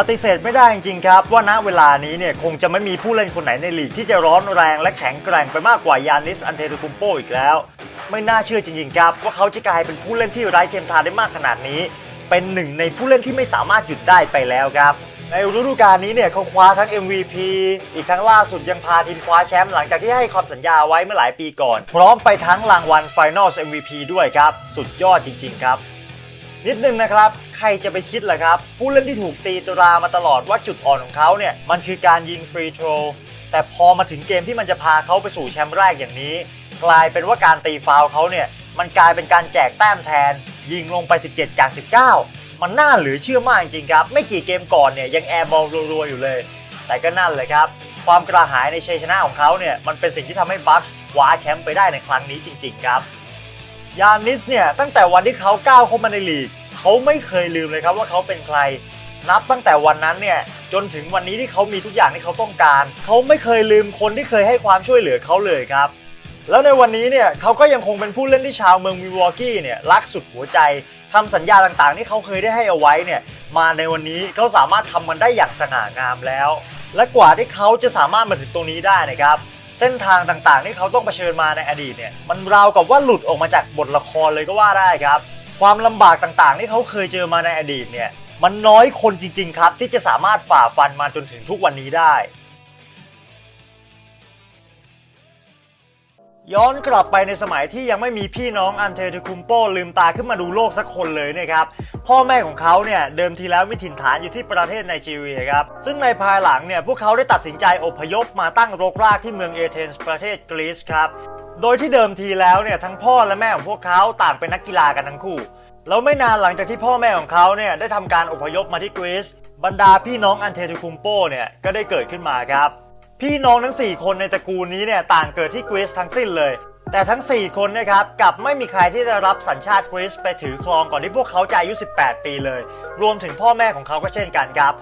ปฏิเสธไม่ได้จริงๆครับ ว่าณเวลานี้เนี่ยคงจะไม่มีผู้เล่นคนไหนในลีกที่จะร้อนแรงและแข็งแกร่งไปมากกว่ายานิสอันเทโตคุมโปอีกแล้ว ไม่น่าเชื่อจริงๆครับ ว่าเขาจะกลายเป็นผู้เล่นที่ไร้เทียมทานได้มากขนาดนี้ เป็นหนึ่งในผู้เล่นที่ไม่สามารถหยุดได้ไปแล้วครับ ในฤดูกาลนี้เนี่ยเขาคว้าทั้ง MVP อีกทั้งล่าสุดยังพาทีมคว้าแชมป์หลังจากที่ให้ความสัญญาไว้เมื่อหลายปีก่อน พร้อมไปทั้งรางวัล Finals MVP ด้วยครับ สุดยอดจริง ๆ ครับ นิดนึงนะครับ ใครจะไปคิดล่ะครับ ผู้เล่นที่ถูกตีตรามาตลอดว่าจุดอ่อนของเขาเนี่ย มันคือการยิงฟรีโทรแต่พอมาถึงเกมที่มันจะพาเขาไปสู่แชมป์แรกอย่างนี้ กลายเป็นว่าการตีฟาวเขาเนี่ย มันกลายเป็นการแจกแต้มแทน ยิงลงไป 17 จาก 19 มันน่าเหลือเชื่อมากจริงครับ ไม่กี่เกมก่อนเนี่ยยังแอร์บอลรัวๆอยู่เลย แต่ก็นั่นเลยครับความกระหายในชัยชนะของเขาเนี่ยมันเป็นสิ่งที่ทำให้บัคส์คว้าแชมป์ไปได้ในครั้งนี้จริง ๆ ครับ ยานิสเนี่ยตั้งแต่วันที่เขาก้าวเข้ามาในลีกเขาไม่เคยลืมเลยครับว่าเขาเป็นใคร นับตั้งแต่วันนั้นเนี่ยจนถึงวันนี้ที่เขามีทุกอย่างที่เขาต้องการ เขาไม่เคยลืมคนที่เคยให้ความช่วยเหลือเขาเลยครับ แล้วในวันนี้เนี่ยเขาก็ยังคงเป็นผู้เล่นที่ชาวเมืองมิวอกกี้เนี่ยรักสุดหัวใจคำสัญญาต่างๆ ที่เขาเคยได้ให้เอาไว้เนี่ยมาในวันนี้เขาสามารถทำมันได้อย่างสง่างามแล้ว และกว่าที่เขาจะสามารถมาถึงตรงนี้ได้นะครับ เส้นทางต่างๆ ที่เขาต้องเผชิญมาในอดีตเนี่ยมันราวกับว่าหลุดออกมาจากบทละครเลยก็ว่าได้ครับ ความลำบากต่างๆ ที่เขาเคยเจอมาในอดีตเนี่ยมันน้อยคนจริงๆครับที่จะสามารถฝ่าฟันมาจนถึงทุกวันนี้ได้ ย้อนกลับไปในสมัยที่ยังไม่มีพี่น้องอันเทตุคุมโปลืมตาขึ้นมาดูโลกสักคนเลยนะครับ พ่อแม่ของเขาเนี่ยเดิมทีแล้วมีถิ่นฐานอยู่ที่ประเทศไนจีเรียครับ ซึ่งในภายหลังเนี่ยพวกเขาได้ตัดสินใจอพยพมาตั้งรกรากที่เมืองเอเธนส์ประเทศกรีซครับ โดยที่เดิมทีแล้วเนี่ยทั้งพ่อและแม่ของพวกเขาต่างเป็นนักกีฬากันทั้งคู่แล้วไม่นานหลังจากที่พ่อแม่ของเขาเนี่ยได้ทำการอพยพมาที่กรีซบรรดาพี่น้องอันเทตุคุมโปเนี่ยก็ได้เกิดขึ้นมาครับ พี่น้องทั้ง 4 คนในตระกูลนี้เนี่ยต่างเกิดที่กรีซทั้งสิ้นเลย แต่ทั้ง 4 คนนะครับกลับไม่มีใครที่ได้รับสัญชาติกรีซไปถือครองก่อนที่พวกเขาจะอายุ 18 ปีเลย รวมถึงพ่อแม่ของเขาก็เช่นกันครับ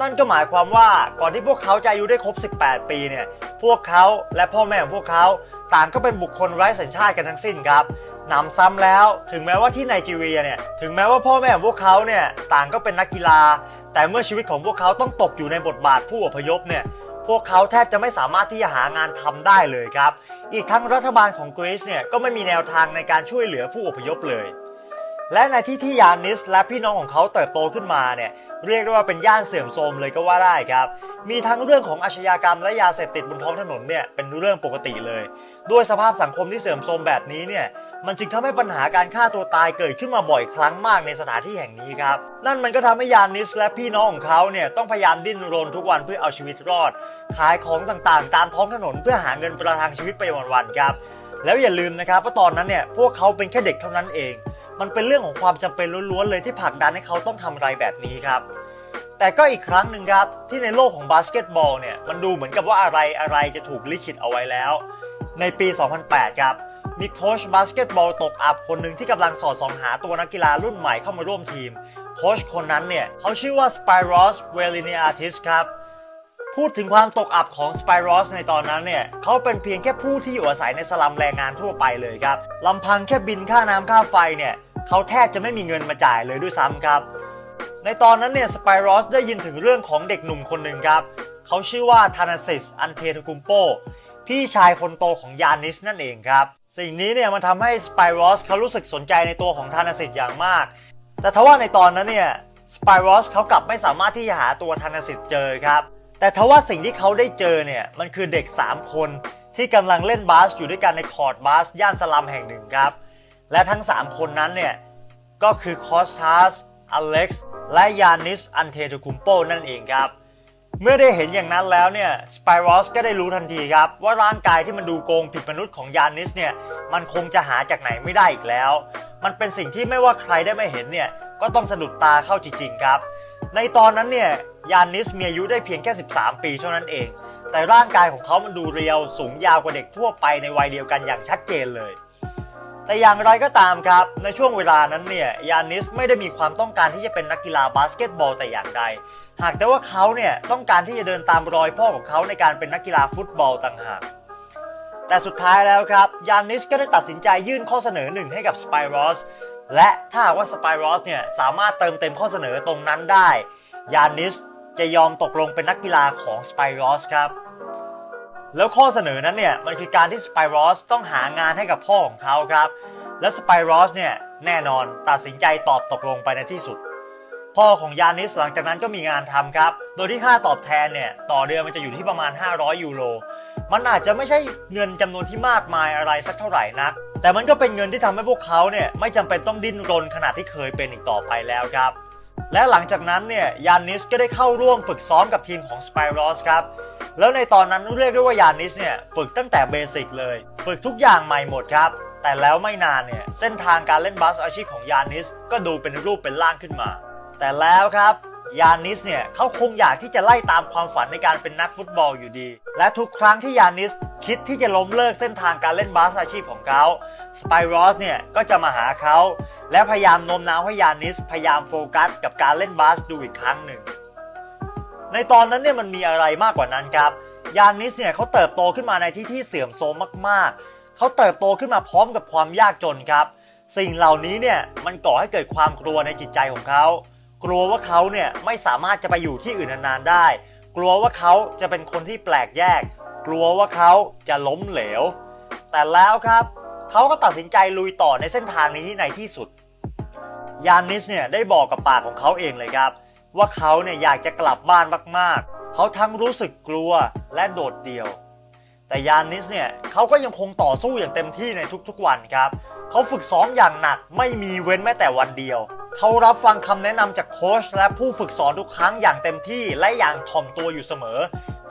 นั่นก็หมายความว่าก่อนที่พวกเขาจะอายุได้ครบ 18 ปีเนี่ยพวกเขาและพ่อแม่ของพวกเขาต่างก็เป็นบุคคลไร้สัญชาติกันทั้งสิ้นครับนำซ้ำแล้วถึงแม้ว่าที่ไนจีเรียเนี่ยถึงแม้ว่าพ่อแม่ของพวกเขาเนี่ยต่างก็เป็นนักกีฬา แต่เมื่อชีวิตของพวกเขาต้องตกอยู่ในบทบาทผู้อพยพเนี่ย พวกเขาแทบจะไม่สามารถที่จะหางานทำได้เลยครับ อีกทั้งรัฐบาลของกรีซเนี่ยก็ไม่มีแนวทางในการช่วยเหลือผู้อพยพเลย และในที่ที่ยานิสและพี่น้องของเขาเติบโตขึ้นมาเนี่ยเรียกได้ว่าเป็นย่านเสื่อมโทรมเลยก็ว่าได้ครับ มีทั้งเรื่องของอาชญากรรมและยาเสพติดบนท้องถนนเนี่ยเป็นเรื่องปกติเลย ด้วยสภาพสังคมที่เสื่อมโทรมแบบนี้เนี่ย มันจึงทำให้ปัญหาการฆ่าตัวตายเกิดขึ้นมาบ่อยครั้งมากในสถานที่แห่งนี้ครับ นั่นมันก็ทำให้ยานิสและพี่น้องของเขาเนี่ยต้องพยายามดิ้นรนทุกวันเพื่อเอาชีวิตรอด ขายของต่างๆ ตามท้องถนนเพื่อหาเงินประทังชีวิตไปวันๆครับแล้วอย่าลืมนะครับว่าตอนนั้นเนี่ยพวกเขาเป็นแค่เด็กเท่านั้นเอง มันเป็นเรื่องของความจำเป็นล้วนๆเลยที่ผลักดันให้เขาต้องทำอะไรแบบนี้ครับ แต่ก็อีกครั้งหนึ่งครับที่ในโลกของบาสเกตบอลเนี่ยมันดูเหมือนกับว่าอะไรอะไรจะถูกลิขิตเอาไว้แล้ว ในปี 2008 ครับ มีโค้ชบาสเกตบอลตกอับคนหนึ่งที่กำลังสอดส่องหาตัวนักกีฬารุ่นใหม่เข้ามาร่วมทีม โค้ชคนนั้นเนี่ย เขาชื่อว่า Spyros w e l i n i a t i s ครับ พูดถึงความตกอับของ Spyros ในตอนนั้นเนี่ย เขาเป็นเพียงแค่ผู้ที่อยู่อาศัยในสลัมแรงงานทั่วไปเลยครับลำพังแค่บินค่าน้ำค่าไฟเนี่ย เขาแทบจะไม่มีเงินมาจ่ายเลยด้วยซ้ำครับ ในตอนนั้นเนี่ยสไปรอสได้ยินถึงเรื่องของเด็กหนุ่มคนหนึ่งครับ เขาชื่อว่าธานาซิสอันเทโตกุมโปพี่ชายคนโตของยานิสนั่นเองครับ สิ่งนี้เนี่ยมันทำให้สไปรอสเขารู้สึกสนใจในตัวของธานาซิสอย่างมาก แต่ทว่าในตอนนั้นเนี่ยสไปรอสเขากลับไม่สามารถที่จะหาตัวธานาซิสเจอครับ แต่ทว่าสิ่งที่เขาได้เจอเนี่ยมันคือเด็ก 3 คนที่กำลังเล่นบาสอยู่ด้วยกันในคอร์ดบาสย่านสลัมแห่งหนึ่งครับ และทั้ง 3 คนนั้นเนี่ยก็คือคอสตาสอเล็กซ์และยานิส อันเทตุคุมโปนั่นเองครับ เมื่อได้เห็นอย่างนั้นแล้วเนี่ยสไปรอสก็ได้รู้ทันทีครับ ว่าร่างกายที่มันดูโกงผิดมนุษย์ของยานิสเนี่ยมันคงจะหาจากไหนไม่ได้อีกแล้ว มันเป็นสิ่งที่ไม่ว่าใครได้ไม่เห็นเนี่ยก็ต้องสะดุดตาเข้าจริงๆครับ ในตอนนั้นเนี่ยยานิสมีอายุได้เพียงแค่ 13 ปีเท่านั้นเอง แต่ร่างกายของเขามันดูเรียวสูงยาวกว่าเด็กทั่วไปในวัยเดียวกันอย่างชัดเจนเลย แต่อย่างไรก็ตามครับ ในช่วงเวลานั้นเนี่ยยานิสไม่ได้มีความต้องการที่จะเป็นนักกีฬาบาสเกตบอลแต่อย่างใด หากแต่ว่าเขาเนี่ยต้องการที่จะเดินตามรอยพ่อของเขาในการเป็นนักกีฬาฟุตบอลต่างหาก แต่สุดท้ายแล้วครับยานิสก็ได้ตัดสินใจยื่นข้อเสนอหนึ่งให้กับสไปรอสและถ้าหากว่าสไปรอสเนี่ยสามารถเติมเต็มข้อเสนอตรงนั้นได้ยานิสจะยอมตกลงเป็นนักกีฬาของสไปรอสครับ แล้วข้อเสนอนั้นเนี่ยมันคือการที่สไปรอสต้องหางานให้กับพ่อของเขาครับ และสไปรอสเนี่ยแน่นอนตัดสินใจตอบตกลงไปในที่สุด พ่อของยานิสหลังจากนั้นก็มีงานทำครับ โดยที่ค่าตอบแทนเนี่ยต่อเดือนมันจะอยู่ที่ประมาณ 500 ยูโร มันอาจจะไม่ใช่เงินจำนวนที่มากมายอะไรสักเท่าไหร่นัก แต่มันก็เป็นเงินที่ทำให้พวกเขาเนี่ยไม่จำเป็นต้องดิ้นรนขนาดที่เคยเป็นอีกต่อไปแล้วครับ และหลังจากนั้นเนี่ยยานิสก็ได้เข้าร่วมฝึกซ้อมกับทีมของสไปรอสครับ แล้วในตอนนั้นเรียกได้ว่ายานิสเนี่ยฝึกตั้งแต่เบสิกเลย ฝึกทุกอย่างใหม่หมดครับ แต่แล้วไม่นานเนี่ยเส้นทางการเล่นบาสอาชีพของยานิสก็ดูเป็นรูปเป็นร่างขึ้นมา แต่แล้วครับยานิสเนี่ยเขาคงอยากที่จะไล่ตามความฝันในการเป็นนักฟุตบอลอยู่ดี และทุกครั้งที่ยานิสคิดที่จะล้มเลิกเส้นทางการเล่นบาสอาชีพของเขาสไปรอสเนี่ยก็จะมาหาเขา และพยายามโน้มน้าวให้ยานิสพยายามโฟกัสกับการเล่นบาสดูอีกครั้งหนึ่ง ในตอนนั้นเนี่ยมันมีอะไรมากกว่านั้นครับ ยานนิสเนี่ยเขาเติบโตขึ้นมาในที่ที่เสื่อมโทรมมากๆ เขาเติบโตขึ้นมาพร้อมกับความยากจนครับ สิ่งเหล่านี้เนี่ยมันก่อให้เกิดความกลัวในจิตใจของเขา กลัวว่าเขาเนี่ยไม่สามารถจะไปอยู่ที่อื่นนานๆได้ กลัวว่าเขาจะเป็นคนที่แปลกแยก กลัวว่าเขาจะล้มเหลว แต่แล้วครับเขาก็ตัดสินใจลุยต่อในเส้นทางนี้ในที่สุด ยานิสเนี่ยได้บอกกับปากของเขาเองเลยครับ ว่าเขาเนี่ยอยากจะกลับบ้านมากๆ เขาทั้งรู้สึกกลัวและโดดเดี่ยว แต่ยานิสเนี่ยเขาก็ยังคงต่อสู้อย่างเต็มที่ในทุกๆวันครับ เขาฝึกซ้อมอย่างหนักไม่มีเว้นแม้แต่วันเดียว เขารับฟังคำแนะนำจากโค้ชและผู้ฝึกสอนทุกครั้งอย่างเต็มที่และอย่างถ่อมตัวอยู่เสมอ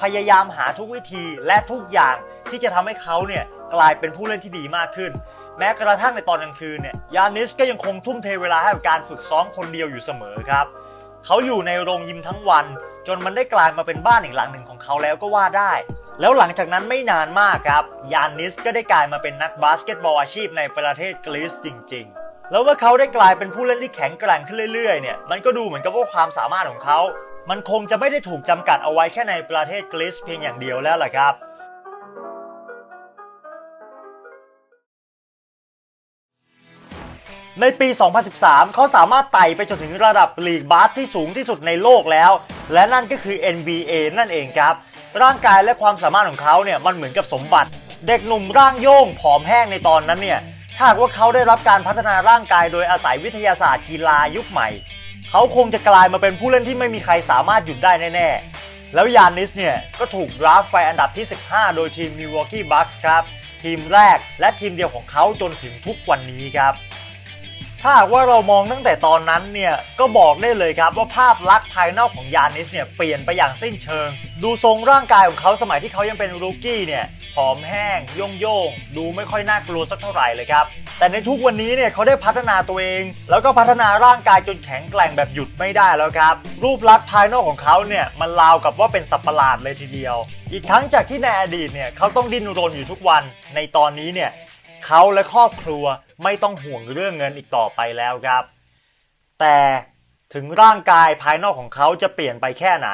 พยายามหาทุกวิธีและทุกอย่างที่จะทำให้เขาเนี่ยกลายเป็นผู้เล่นที่ดีมากขึ้นแม้กระทั่งในตอนกลางคืนเนี่ยยานิสก็ยังคงทุ่มเทเวลาให้กับการฝึกซ้อมคนเดียวอยู่เสมอครับ เขาอยู่ในโรงยิมทั้งวัน จนมันได้กลายมาเป็นบ้านอีกหลังหนึ่งของเขาแล้วก็ว่าได้ แล้วหลังจากนั้นไม่นานมากครับยานิสก็ได้กลายมาเป็นนักบาสเกตบอลอาชีพในประเทศกรีซจริง ๆแล้วเมื่อเขาได้กลายเป็นผู้เล่นที่แข็งแกร่งขึ้นเรื่อยๆ เนี่ย มันก็ดูเหมือนกับว่าความสามารถของเขา มันคงจะไม่ได้ถูกจำกัดเอาไว้แค่ในประเทศกรีซเพียงอย่างเดียวแล้วล่ะครับ ในปี 2013 เขาสามารถไต่ไปจนถึงระดับลีกบาสที่สูงที่สุดในโลกแล้ว และนั่นก็คือ NBA นั่นเองครับ ร่างกายและความสามารถของเขาเนี่ยมันเหมือนกับสมบัติ เด็กหนุ่มร่างโย่งผอมแห้งในตอนนั้นเนี่ยถ้าหากว่าเขาได้รับการพัฒนาร่างกายโดยอาศัยวิทยาศาสตร์กีฬายุคใหม่ เขาคงจะกลายมาเป็นผู้เล่นที่ไม่มีใครสามารถหยุดได้แน่ๆ แล้วยานิสเนี่ยก็ถูกดราฟไปอันดับที่ 15 โดยทีม Milwaukee Bucks ครับ ทีมแรกและทีมเดียวของเขาจนถึงทุกวันนี้ครับ ถ้าหากว่าเรามองตั้งแต่ตอนนั้นเนี่ยก็บอกได้เลยครับว่าภาพลักษณ์ภายนอกของยานิสเนี่ยเปลี่ยนไปอย่างสิ้นเชิง ดูทรงร่างกายของเขาสมัยที่เขายังเป็นรูกี้เนี่ยผอมแห้งโยงโยงดูไม่ค่อยน่ากลัวสักเท่าไหร่เลยครับ แต่ในทุกวันนี้เนี่ยเขาได้พัฒนาตัวเอง แล้วก็พัฒนาร่างกายจนแข็งแกร่งแบบหยุดไม่ได้แล้วครับ รูปลักษณ์ภายนอกของเขาเนี่ยมันราวกับว่าเป็นสัตว์ประหลาดเลยทีเดียว อีกทั้งจากที่ในอดีตเนี่ยเขาต้องดิ้นรนอยู่ทุกวัน ในตอนนี้เนี่ย เขาและครอบครัวไม่ต้องห่วงเรื่องเงินอีกต่อไปแล้วครับ แต่ถึงร่างกายภายนอกของเขาจะเปลี่ยนไปแค่ไหน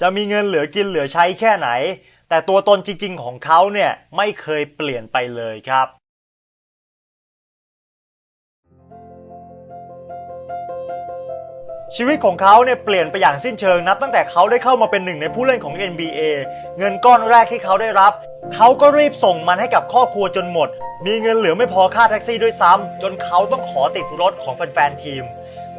จะมีเงินเหลือกินเหลือใช้แค่ไหน แต่ตัวตนจริงๆของเขาเนี่ยไม่เคยเปลี่ยนไปเลยครับ ชีวิตของเขาเนี่ยเปลี่ยนไปอย่างสิ้นเชิงนับตั้งแต่เขาได้เข้ามาเป็นหนึ่งในผู้เล่นของ NBA เงินก้อนแรกที่เขาได้รับ เขาก็รีบส่งมันให้กับครอบครัวจนหมด มีเงินเหลือไม่พอค่าแท็กซี่ด้วยซ้ำจนเขาต้องขอติดรถของแฟนๆทีม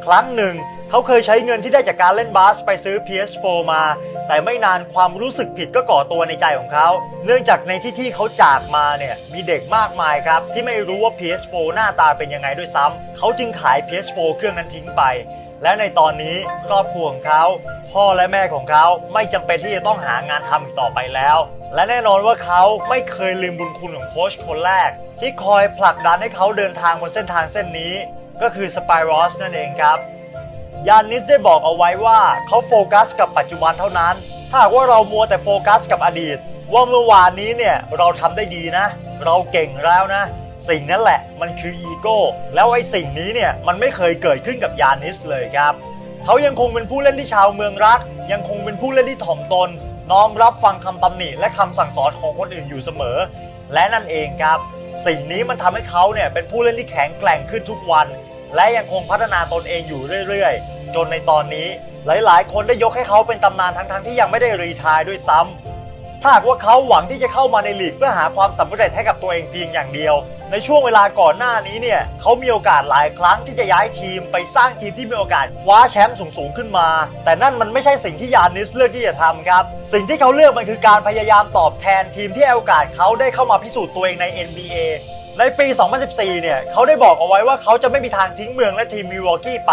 ครั้งหนึ่ง เขาเคยใช้เงินที่ได้จากการเล่นบาสไปซื้อ PS4 มา แต่ไม่นานความรู้สึกผิดก็ก่อตัวในใจของเขา เนื่องจากในที่ที่เขาจากมาเนี่ยมีเด็กมากมายครับที่ไม่รู้ว่า PS4 หน้าตาเป็นยังไงด้วยซ้ำเขาจึงขาย PS4 เครื่องนั้นทิ้งไป และในตอนนี้ครอบครัวของเขา พ่อและแม่ของเขาไม่จำเป็นที่จะต้องหางานทำอีกต่อไปแล้ว และแน่นอนว่าเขาไม่เคยลืมบุญคุณของโค้ชคนแรก ที่คอยผลักดันให้เขาเดินทางบนเส้นทางเส้นนี้ ก็คือสไปรอสนั่นเองครับยานนิสได้บอกเอาไว้ว่าเขาโฟกัสกับปัจจุบันเท่านั้น ถ้าหากว่าเรามัวแต่โฟกัสกับอดีต ว่าเมื่อวานนี้เนี่ยเราทำได้ดีนะ เราเก่งแล้วนะ สิ่งนั้นแหละมันคืออีโก้แล้วไอ้สิ่งนี้เนี่ยมันไม่เคยเกิดขึ้นกับยานิสเลยครับ เขายังคงเป็นผู้เล่นที่ชาวเมืองรัก ยังคงเป็นผู้เล่นที่ถ่อมตน น้อมรับฟังคำตำหนิและคำสั่งสอนของคนอื่นอยู่เสมอ และนั่นเองครับ สิ่งนี้มันทำให้เขาเนี่ยเป็นผู้เล่นที่แข็งแกร่งขึ้นทุกวัน และยังคงพัฒนาตนเองอยู่เรื่อยๆ จนในตอนนี้หลายๆ คนได้ยกให้เขาเป็นตำนานทั้งๆที่ยังไม่ได้รีทายด้วยซ้ำถ้าหากว่าเขาหวังที่จะเข้ามาในลีกเพื่อหาความสำเร็จให้กับตัวเองเพียงอย่างเดียว ในช่วงเวลาก่อนหน้านี้เนี่ยเขามีโอกาสหลายครั้งที่จะย้ายทีมไปสร้างทีมที่มีโอกาสคว้าแชมป์สูงๆขึ้นมา แต่นั่นมันไม่ใช่สิ่งที่ยานิสเลือกที่จะทำครับ สิ่งที่เขาเลือกมันคือการพยายามตอบแทนทีมที่ให้โอกาสเขาได้เข้ามาพิสูจน์ตัวเองใน NBA ในปี 2014 เนี่ย เขาได้บอกเอาไว้ว่าเขาจะไม่มีทางทิ้งเมืองและทีมมิลวอกกี้ไป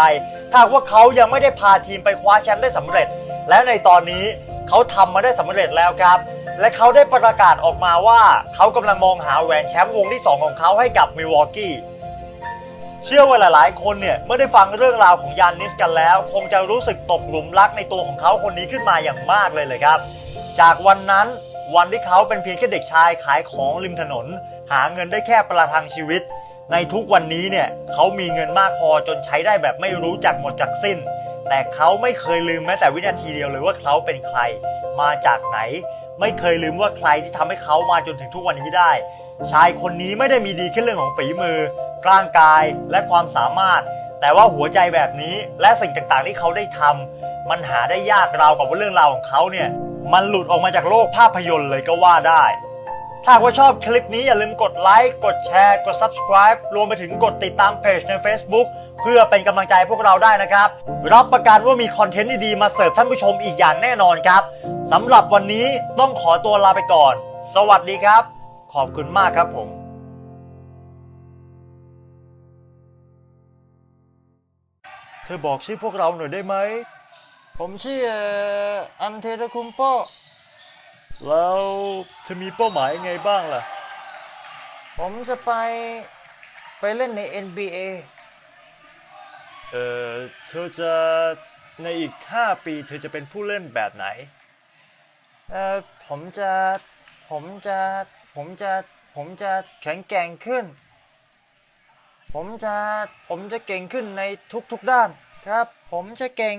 ถ้าว่าเขายังไม่ได้พาทีมไปคว้าแชมป์ได้สำเร็จ และในตอนนี้เขาทำมาได้สำเร็จแล้วครับ และเขาได้ประกาศออกมาว่าเขากำลังมองหาแหวนแชมป์วงที่ 2 ของเขาให้กับมิลวอกกี้เชื่อว่าหลายๆ คนเนี่ยเมื่อได้ฟังเรื่องราวของยานนิสกันแล้ว คงจะรู้สึกตกหลุมรักในตัวของเขาคนนี้ขึ้นมาอย่างมากเลยเลยครับ จากวันนั้นวันที่เขาเป็นเพียงแค่เด็กชายขายของริมถนน หาเงินได้แค่ประทังชีวิต ในทุกวันนี้เนี่ยเขามีเงินมากพอจนใช้ได้แบบไม่รู้จักหมดจากสิ้น แต่เขาไม่เคยลืมแม้แต่วินาทีเดียวเลยว่าเขาเป็นใคร มาจากไหน ไม่เคยลืมว่าใครที่ทำให้เขามาจนถึงทุกวันนี้ได้ ชายคนนี้ไม่ได้มีดีแค่เรื่องของฝีมือ ร่างกายและความสามารถ แต่ว่าหัวใจแบบนี้และสิ่งต่างๆที่เขาได้ทำมันหาได้ยากราวกับว่าเรื่องราวของเขาเนี่ยมันหลุดออกมาจากโลกภาพยนตร์เลยก็ว่าได้ ถ้ากว่าชอบคลิปนี้อย่าลืมกดไลค์ กดแชร์ กด subscribe รวมไปถึงกดติดตามเพจใน Facebook เพื่อเป็นกำลังใจให้พวกเราได้นะครับ รับประกันว่ามีคอนเทนต์ดีๆมาเสิร์ฟท่านผู้ชมอีกอย่างแน่นอนครับ สำหรับวันนี้ต้องขอตัวลาไปก่อน สวัสดีครับ ขอบคุณมากครับผมเธอบอกชื่อพวกเราหน่อยได้ไหม ผมชื่ออันเทระคุมโปแล้วเธอมีเป้าหมายไงบ้างล่ะ ผมจะไปไปเล่นใน NBA เอ่อเธอจะในอีก 5 ปีเธอจะเป็นผู้เล่นแบบไหน เอ่อผมจะผมจะผมจะผมจะแข็งแกร่งขึ้น ผมจะผมจะเก่งขึ้นในทุกๆด้านครับ ผมจะเก่ง